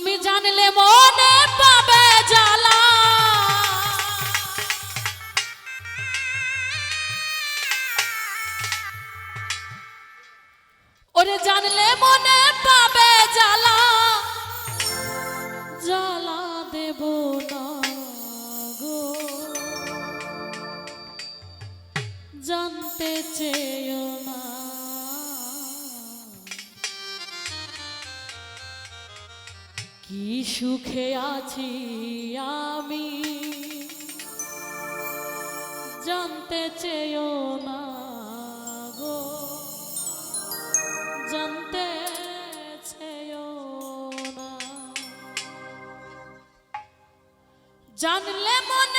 তুমি জানলে মনে পাবে জ্বালা। ওরে জানলে মনে কি সুখে আছি আমি? জানতে চেয়েও না গো। জানতে চেয়েও না। জানলে মনে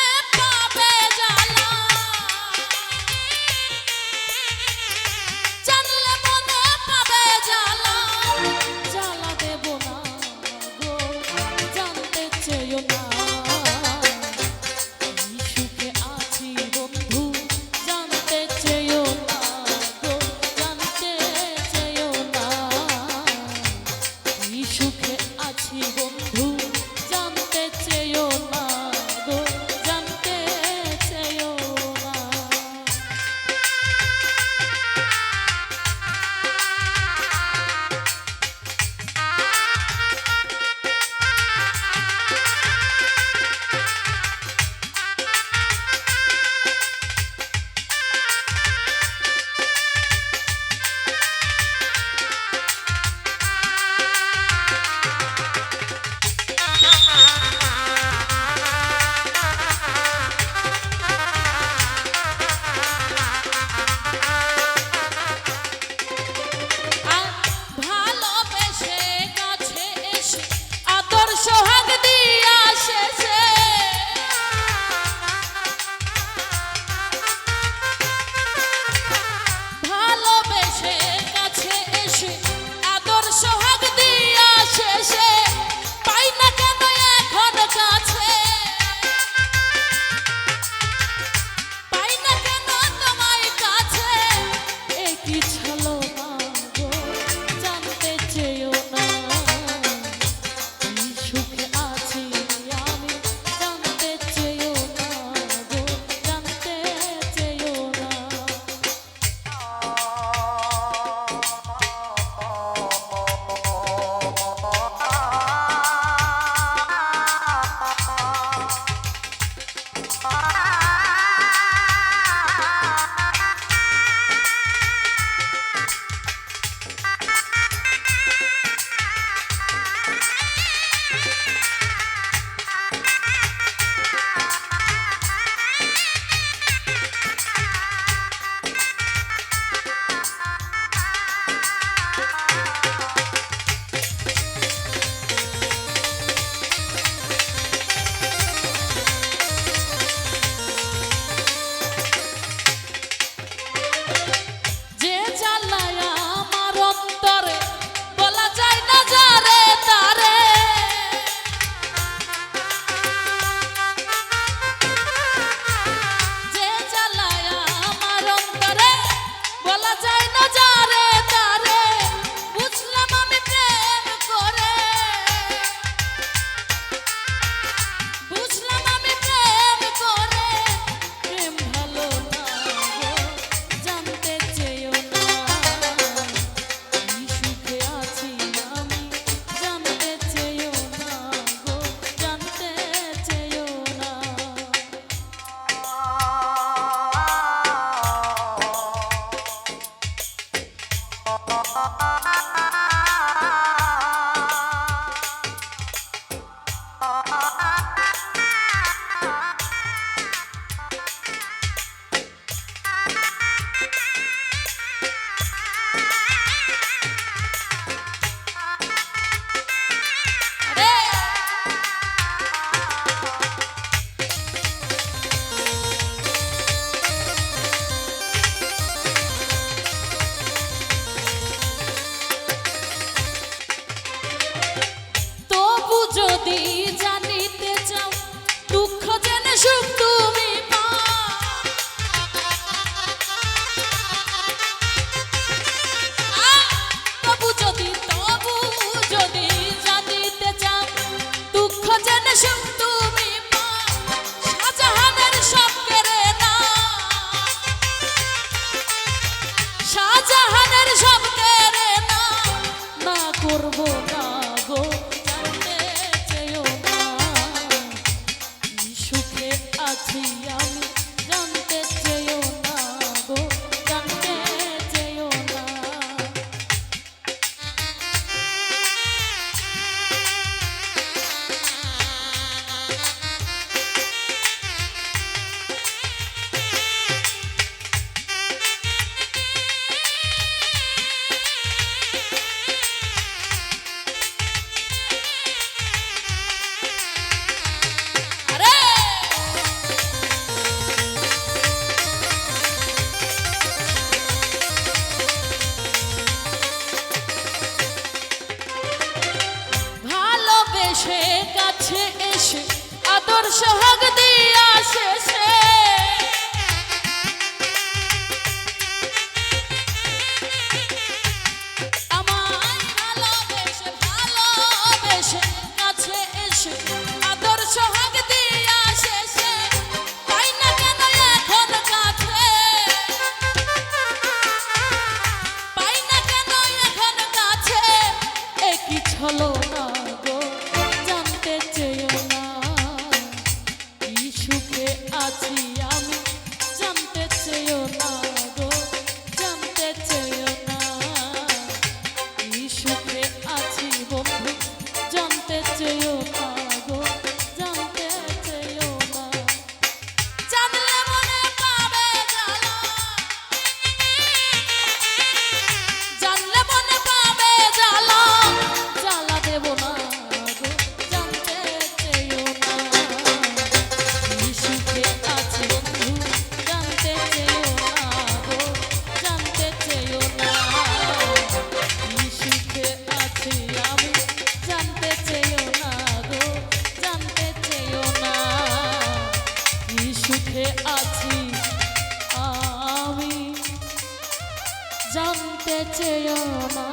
চেয়েও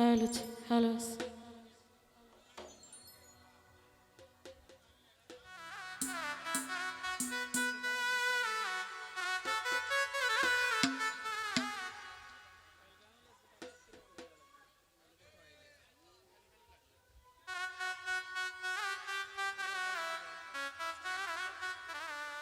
Hayırlı, Alice.